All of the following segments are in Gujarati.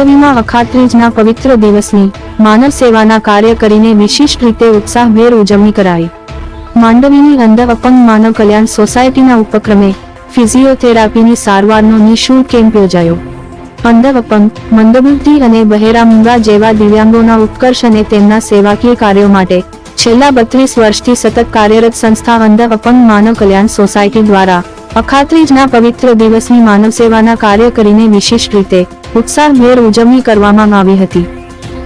માંડવીમાં અખાત્રીજના પવિત્ર દિવસની માનવ સેવાના કાર્ય કરીને વિશિષ્ટ રીતે ઉત્સાહભેર ઉજવણી કરાઈ. માંડવીની અંધ અપંગ માનવ કલ્યાણ સોસાયટીના ઉપક્રમે ફિઝિયોથેરાપીની સારવારનો નિઃશુલ્ક કેમ્પ યોજાયો. અંધ અપંગ, મંદબુદ્ધિ અને બહેરા મૂંગા જેવા દિવ્યાંગોના ઉત્કર્ષ અને તેમના સેવાકીય કાર્યો માટે છેલ્લા બત્રીસ વર્ષથી સતત કાર્યરત સંસ્થા અંધ અપંગ માનવ કલ્યાણ સોસાયટી દ્વારા અખાત્રીજના પવિત્ર દિવસની માનવ સેવાના કાર્ય કરીને વિશેષ રીતે ઉત્સાહભેર ઉજવણી કરવામાં આવી હતી.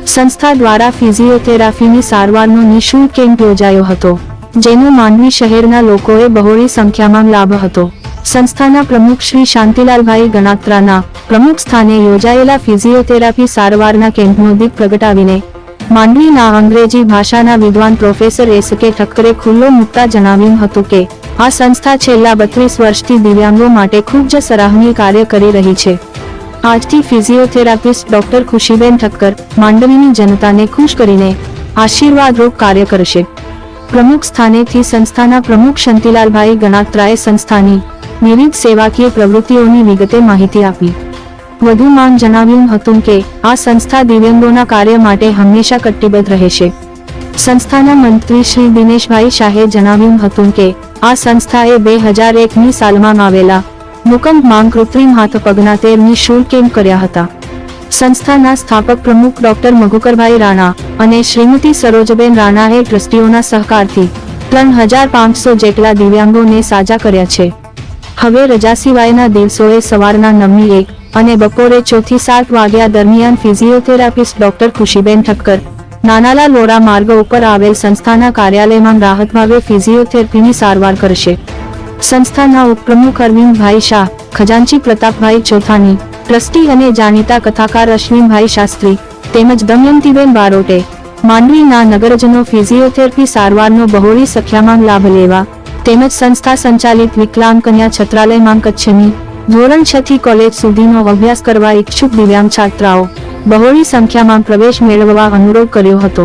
સંસ્થા દ્વારા ફિઝિયોથેરાપીની સારવારનો નિઃશુલ્ક કેમ્પ યોજાયો હતો, જેનો માંડવી શહેરના લોકોએ બહોળી સંખ્યામાં લાભ હતો. સંસ્થાના પ્રમુખ શ્રી શાંતિલાલભાઈ ગણાત્રાના પ્રમુખ સ્થાને યોજાયેલા ફિઝિયોથેરાપી સારવારના કેમ્પનો દીપ પ્રગટાવીને માંડવીના અંગ્રેજી ભાષાના વિદ્વાન પ્રોફેસર એસ કે ઠક્કરે ખુલ્લો મૂકતા જણાવ્યું હતું કે આ સંસ્થા છેલ્લા બત્રીસ વર્ષથી દિવ્યાંગો માટે ખૂબ જ સરાહનીય કાર્ય કરી રહી છે. આજથી ફિઝિયોથેરાપિસ્ટ ડોક્ટર ખુશીબેન ઠક્કર માંડવીની જનતાને ખુશ કરીને આશીર્વાદરૂપ કાર્ય કરશે. પ્રમુખ સ્થાનેથી સંસ્થાના પ્રમુખ શંતિલાલભાઈ ગણાત્રાએ સંસ્થાની વિવિધ સેવાકીય પ્રવૃત્તિઓની વિગતે માહિતી આપી. વધુમાં જણાવ્યું હતું કે, આ સંસ્થા દિવ્યાંગોના કાર્ય માટે હંમેશા કટિબદ્ધ રહેશે. સંસ્થાના મંત્રી શ્રી દિનેશભાઈ શાહે જણાવ્યું હતું કે આ સંસ્થાએ બે હજાર એકની સાલમાં આવેલા ભૂકંપમાં કૃત્રિમ હાથ પગના તેરની શુલ્ક કેમ્પ કર્યા હતા. સંસ્થાના સ્થાપક પ્રમુખ ડોક્ટર મધુકરભાઈ રાણા અને શ્રીમતી સરોજબેન રાણાએ ટ્રસ્ટીઓના સહકારથી ત્રણ હજાર પાંચસો જેટલા દિવ્યાંગોને સાજા કર્યા છે. હવે રજા સિવાયના દિવસોએ સવારના નવમી એક અને બપોરે ચોથી સાત વાગ્યા દરમિયાન ફિઝિયોથેરાપિસ્ટ ડોક્ટર ખુશીબેન ઠક્કર નાનાલા લોરા માર્ગ ઉપર આવેલ સંસ્થાના કાર્યાલયમાં રાહત ભાવે સારવાર કરશે. સંસ્થાના ઉપપ્રમુખ અરવિંદભાઈ શાહ, ખજાનચી પ્રતાપભાઈ ચોથાની, ટ્રસ્ટી અને જાણીતા કથાકાર અશ્વિનભાઈ શાસ્ત્રી, તેમજ દમયંતીબેન બારોટે, માંડવીના નગરજનો ફિઝિયોથેરાપી સારવારનો બહોળી સંખ્યામાં લાભ લેવા, તેમજ સંસ્થા સંચાલિત વિકલાંગ કન્યા છત્રાલયમાં કચ્છની ધોરણ છ કોલેજ સુધીનો અભ્યાસ કરવા ઈચ્છુક દિવ્યાંગ છાત્રાઓ બહોળી સંખ્યામાં પ્રવેશ મેળવવા અનુરોધ કર્યો હતો.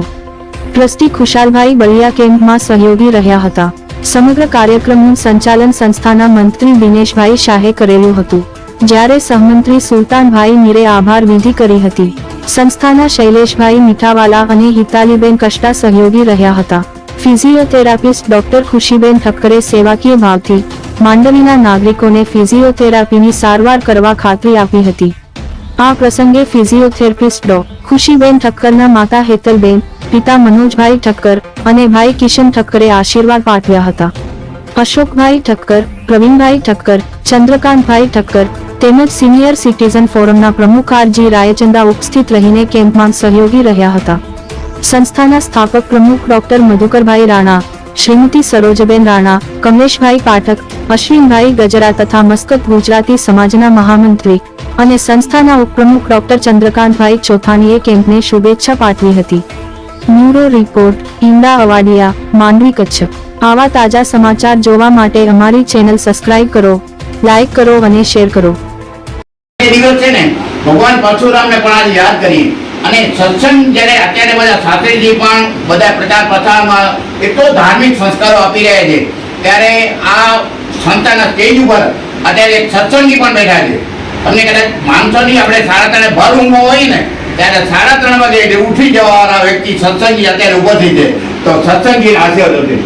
ટ્રસ્ટી ખુશાલભાઈ બલિયા કેમ્પમાં સહયોગી રહ્યા હતા. સમગ્ર કાર્યક્રમનું સંચાલન સંસ્થાના મંત્રી દિનેશભાઈ શાહે કરેલું હતું. જ્યારે સહમંત્રી સુલતાનભાઈ મીરે આભાર વિધિ કરી હતી. સંસ્થાના શૈલેષભાઈ મીઠાવાલા અને હિતાલીબેન કષ્ટા સહયોગી રહ્યા હતા. ફિઝિયોથેરાપિસ્ટ ડોક્ટર ખુશીબેન ઠક્કરે સેવાકીય ભાવથી માંડવીના નાગરિકોને ફિઝિયોથેરાપીની સારવાર કરવા ખાતરી આપી હતી. આ પ્રસંગે ફિઝિયોથેરાપિસ્ટ ડો. ખુશીબેન ઠક્કરના માતા હેતલબેન, પિતા મનોજભાઈ ઠક્કર અને ભાઈ કિશન ઠક્કરે આશીર્વાદ પાઠવ્યા હતા. અશોકભાઈ ઠક્કર, પ્રવીણભાઈ ઠક્કર, ચંદ્રકાંતભાઈ ઠક્કર તેમજ સિનિયર સિટીઝન ફોરમના પ્રમુખ આરજી રાયચંદા ઉપસ્થિત રહીને કેમ્પમાં સહયોગી રહ્યા હતા. સંસ્થાના સ્થાપક પ્રમુખ ડોક્ટર મધુકરભાઈ રાણા, શ્રીમતી સરોજબેન રાણા, કમલેશભાઈ પાઠક, અશ્વિનભાઈ ગજરા તથા મસ્કત ગુજરાતી સમાજના મહામંત્રી અને સંસ્થાના ઉપપ્રમુખ ડોક્ટર ચંદ્રકાંતભાઈ ચોથાણીએ કેમ્પને શુભેચ્છા પાઠવી હતી. ન્યુરો રિપોર્ટ ઇન્દા અવાડિયા, માંડવી કચ્છ. આવા તાજા સમાચાર જોવા માટે અમારી ચેનલ સબસ્ક્રાઇબ કરો, લાઇક કરો અને શેર કરો. ભગવાન પરશુરામને પણ આજે યાદ કરીએ. અને સત્સંગ જ્યારે અત્યારે બધા શાસ્ત્રીજી પણ બધા પ્રચાર પ્રસારમાં એટલો ધાર્મિક સંસ્કારો આપી રહ્યા છે, ત્યારે આ સંતાના સ્ટેજ ઉપર અત્યારે સત્સંગી પણ બેઠા છે. તમને કદાચ માનસો નહીં આપણે સાડા ત્રણે ભર ઊંઘો હોય ને, ત્યારે સાડા ત્રણ વાગે એટલે ઉઠી જવાવાળા વ્યક્તિ સત્સંગી અત્યારે ઊભો થઈ જાય. તો સત્સંગી આશીર્વાદ છે